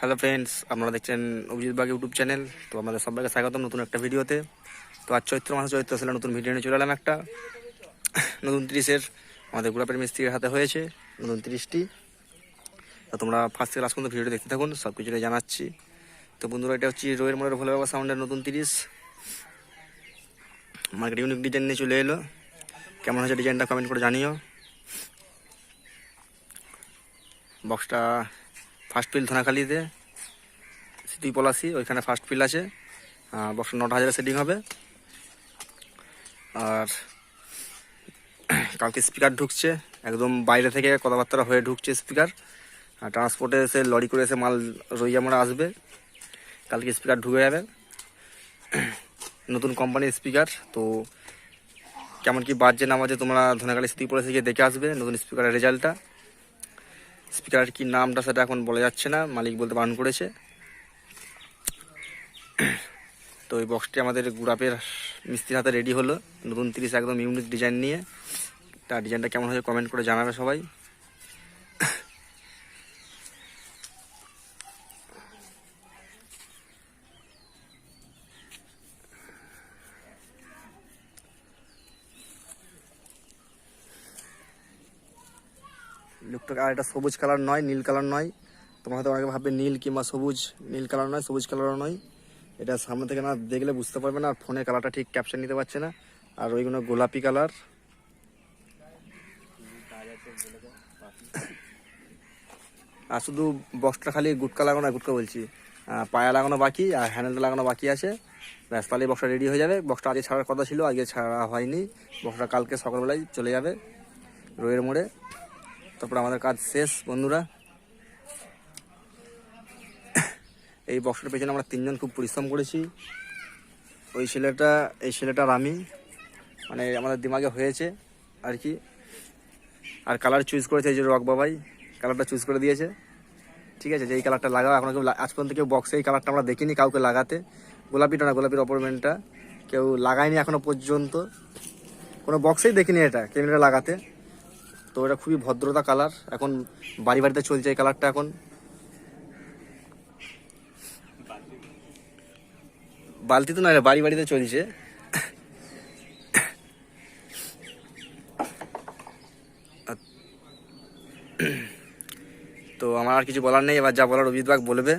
Hello friends আপনারা দেখছেন Abhijit bug YouTube channel তো আমাদের সবাইকে স্বাগত নতুন একটা ভিডিওতে। তো আজ চৈত্র মাসে, চৈত্র ছিল নতুন ভিডিও নিয়ে চলে এলাম একটা। নতুন তিরিশের আমাদের গোলাপের মিস্ত্রির হাতে হয়েছে নতুন তিরিশটি। তো তোমরা ফার্স্ট থেকে লাস্ট পর্যন্ত ভিডিওটা দেখতে থাকুন, সব কিছু জানাচ্ছি। তো বন্ধুরা, এটা হচ্ছে রোয়ের মোড়ের ভোলে বাবা সাউন্ডের নতুন তিরিশ। মার্কেট ইউনিক ডিজাইন নিয়ে চলে এলো। কেমন হয়েছে ডিজাইনটা কমেন্ট করে জানিও। বক্সটা ফার্স্ট পিল থানাখালিতে সিটি পলাশি, ওইখানে ফার্স্ট পিল আছে। বক্স নটা হাজারে সেটিং হবে। আর কালকে স্পিকার ঢুকছে, একদম বাইরে থেকে কথাবার্তা হয়ে ঢুকছে স্পিকার আর ট্রান্সপোর্টে এসে, লরি করে এসে মাল রইয়া রইয়ামরা আসবে। কালকে স্পিকার ঢুকে যাবে। নতুন কোম্পানির স্পিকার তো কেমন কি বাজছে না বাজে তোমরা ধনেখালি সিটি পলাশি গিয়ে দেখে আসবে, নতুন স্পিকারের রেজাল্টটা স্পিকারের কি নামটা সেটা এখন বলা যাচ্ছে না, মালিক বলতে বারণ করেছে। তো এই বক্সটি আমাদের গুড়াপের মিস্ত্রির হাতে রেডি হলো। নতুন তিরিশ একদম ইউনিক ডিজাইন নিয়ে। তার ডিজাইনটা কেমন হয়েছে কমেন্ট করে জানাবে সবাই। লুকটা আর এটা সবুজ কালার নয়, নীল কালার নয়। তোমার হয়তো অনেকে ভাববে নীল কিংবা সবুজ, নীল কালার নয়, সবুজ কালারও নয়। এটা সামনে থেকে না দেখলে বুঝতে পারবে না, আর ফোনের কালারটা ঠিক ক্যাপচার নিতে পারছে না। আর ওইগুলো গোলাপি কালার। আর শুধু বক্সটা খালি গুটকা লাগানো গুটকা বলছি। পায়া লাগানো বাকি, আর হ্যান্ডেলটা লাগানো বাকি আছে। ব্যাস, তাহলে বক্সটা রেডি হয়ে যাবে। বক্সটা আজকে ছাড়ার কথা ছিল আজকে ছাড়া হয়নি। বক্সটা কালকে সকালবেলায় চলে যাবে। রোয়ের মোড়ে। তারপর আমাদের কাজ শেষ, বন্ধুরা। এই বক্সটার পেছনে আমরা তিনজন খুব পরিশ্রম করেছি। ওই ছেলেটা, এই ছেলেটা আমি মানে আমাদের দিমাগে হয়েছে আর কি। আর কালার চুজ করেছে এই যে রক বাবাই। কালারটা চুজ করে দিয়েছে। ঠিক আছে যে এই কালারটা লাগাও, এখন কেউ আজ পর্যন্ত কেউ বক্সে এই কালারটা আমরা দেখিনি কাউকে লাগাতে। গোলাপিটা না, গোলাপির অপরমেন্টটা কেউ লাগায়নি এখনও পর্যন্ত। কোনো বক্সেই দেখিনি এটা, কেউ লাগাতে। তো এটা খুবই ভদ্রতা কালার এখন বাড়ি বাড়িতে চলছে এই কালারটা এখন। বালতি তো না বাড়ি বাড়িতে চলছে। তো আমার আর কিছু বলার নেই, এবার যা বলার অভিজিৎ বাগ বলবে।